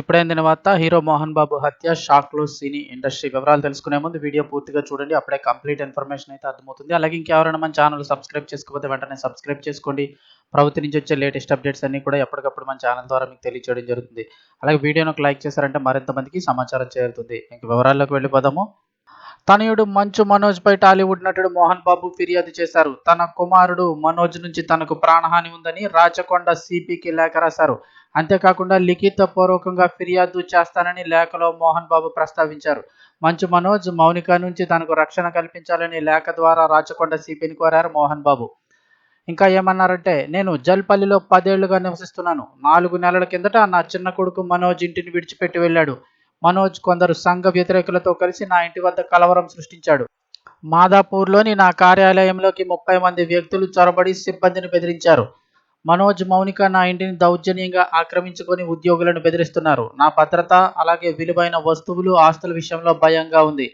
ఇప్పుడైందిన తర్వాత హీరో మోహన్ బాబు హత్య షాక్లో సినీ ఇండస్ట్రీ వివరాలు తెలుసుకునే ముందు వీడియో పూర్తిగా చూడండి. అప్పుడే కంప్లీట్ ఇన్ఫర్మేషన్ అయితే అర్థమవుతుంది. అలాగే ఇంకెవరైనా మన ఛానల్ సబ్స్క్రైబ్ చేసుకోకపోతే వెంటనే సబ్స్క్రైబ్ చేసుకోండి. ప్రభుత్వం నుంచి వచ్చే లేటెస్ట్ అప్డేట్స్ అన్ని కూడా ఎప్పటికప్పుడు మన ఛానల్ ద్వారా మీకు తెలియజేయడం జరుగుతుంది. అలాగే వీడియోను ఒక లైక్ చేశారంటే మరింత మందికి సమాచారం చేరుతుంది. ఇంక వివరాల్లోకి వెళ్ళిపోదాము. తనయుడు మంచు మనోజ్ పై టాలీవుడ్ నటుడు మోహన్ బాబు ఫిర్యాదు చేశారు. తన కుమారుడు మనోజ్ నుంచి తనకు ప్రాణహాని ఉందని రాచకొండ సిపికి లేఖ రాశారు. అంతేకాకుండా లిఖిత పూర్వకంగా ఫిర్యాదు చేస్తానని లేఖలో మోహన్ బాబు ప్రస్తావించారు. మంచు మనోజ్ మౌనిక నుంచి తనకు రక్షణ కల్పించాలని లేఖ ద్వారా రాచకొండ సిపిని కోరారు మోహన్ బాబు. ఇంకా ఏమన్నారంటే నేను జల్పల్లిలో పదేళ్ళుగా నివసిస్తున్నాను. నాలుగు నెలల కిందట నా చిన్న కొడుకు మనోజ్ ఇంటిని విడిచిపెట్టి వెళ్ళాడు. మనోజ్ కొందరు సంఘ వ్యతిరేకులతో కలిసి నా ఇంటి వద్ద కలవరం సృష్టించాడు. మాదాపూర్లోని నా కార్యాలయంలోకి ముప్పై మంది వ్యక్తులు చొరబడి సిబ్బందిని బెదిరించారు. మనోజ్ మౌనిక నా ఇంటిని దౌర్జన్యంగా ఆక్రమించుకొని ఉద్యోగులను బెదిరిస్తున్నారు. నా భద్రత అలాగే విలువైన వస్తువులు ఆస్తుల విషయంలో భయంగా ఉంది.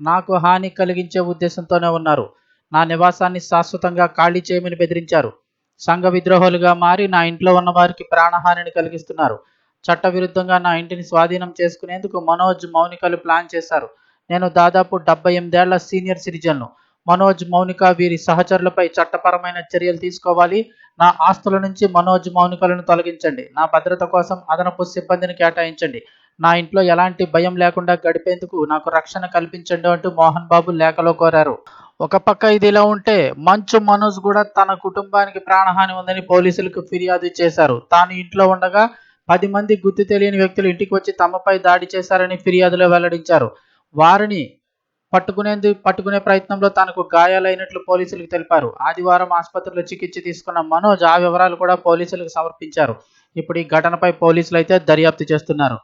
నాకు హాని కలిగించే ఉద్దేశంతోనే ఉన్నారు. నా నివాసాన్ని శాశ్వతంగా ఖాళీ చేయమని బెదిరించారు. సంఘ విద్రోహులుగా మారి నా ఇంట్లో ఉన్న వారికి ప్రాణహానిని కలిగిస్తున్నారు. చట్టవిరుద్ధంగా నా ఇంటిని స్వాధీనం చేసుకునేందుకు మనోజ్ మౌనికలు ప్లాన్ చేశారు. నేను దాదాపు డెబ్బై ఎనిమిదేళ్ళ సీనియర్ సిటిజన్ను. మనోజ్ మౌనిక వీరి సహచరులపై చట్టపరమైన చర్యలు తీసుకోవాలి. నా ఆస్తుల నుంచి మనోజ్ మౌనికలను తొలగించండి. నా భద్రత కోసం అదనపు సిబ్బందిని కేటాయించండి. నా ఇంట్లో ఎలాంటి భయం లేకుండా గడిపేందుకు నాకు రక్షణ కల్పించండి అంటూ మోహన్ బాబు లేఖలో కోరారు. ఒక పక్క ఇది ఇలా ఉంటే మంచు మనోజ్ కూడా తన కుటుంబానికి ప్రాణహాని ఉందని పోలీసులకు ఫిర్యాదు చేశారు. తాను ఇంట్లో ఉండగా పది మంది గుర్తు తెలియని వ్యక్తులు ఇంటికి వచ్చి తమపై దాడి చేశారని ఫిర్యాదులో వెల్లడించారు. వారిని పట్టుకునేందుకు పట్టుకునే ప్రయత్నంలో తనకు గాయాలైనట్లు పోలీసులకు తెలిపారు. ఆదివారం ఆసుపత్రిలో చికిత్స తీసుకున్న మనోజ్ ఆ వివరాలు కూడా పోలీసులకు సమర్పించారు. ఇప్పుడు ఈ ఘటనపై పోలీసులు అయితే దర్యాప్తు చేస్తున్నారు.